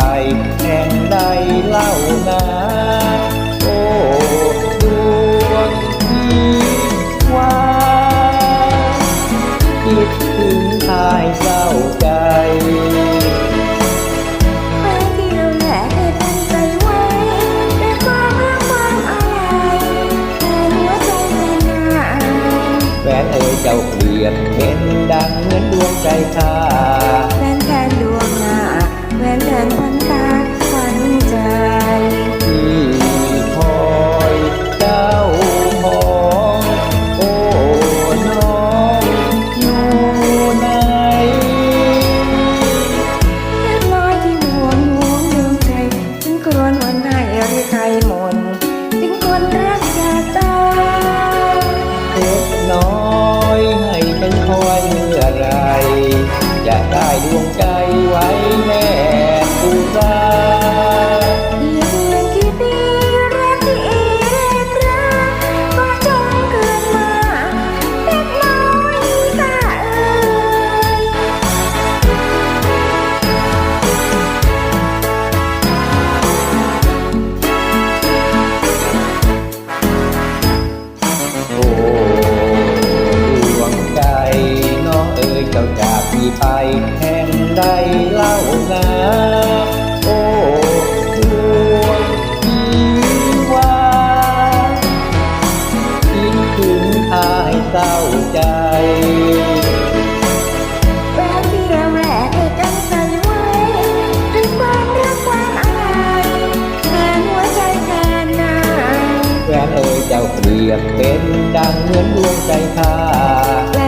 ไปแห่งใดเล่านาโอ้ดวงที่ว่าคิดถึงทายเศร้าใจแหวนเอ๋ยเจ้าเปลี่ยนเป็นดังเหมือนดวงใจทา เรียกใคร ยบเป็นดังเหมือนดวงใจข้า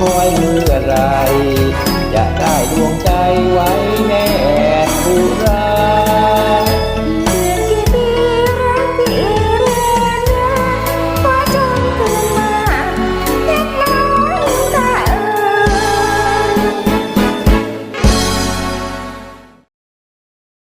คอยเมื่อไร จะได้ดวงใจ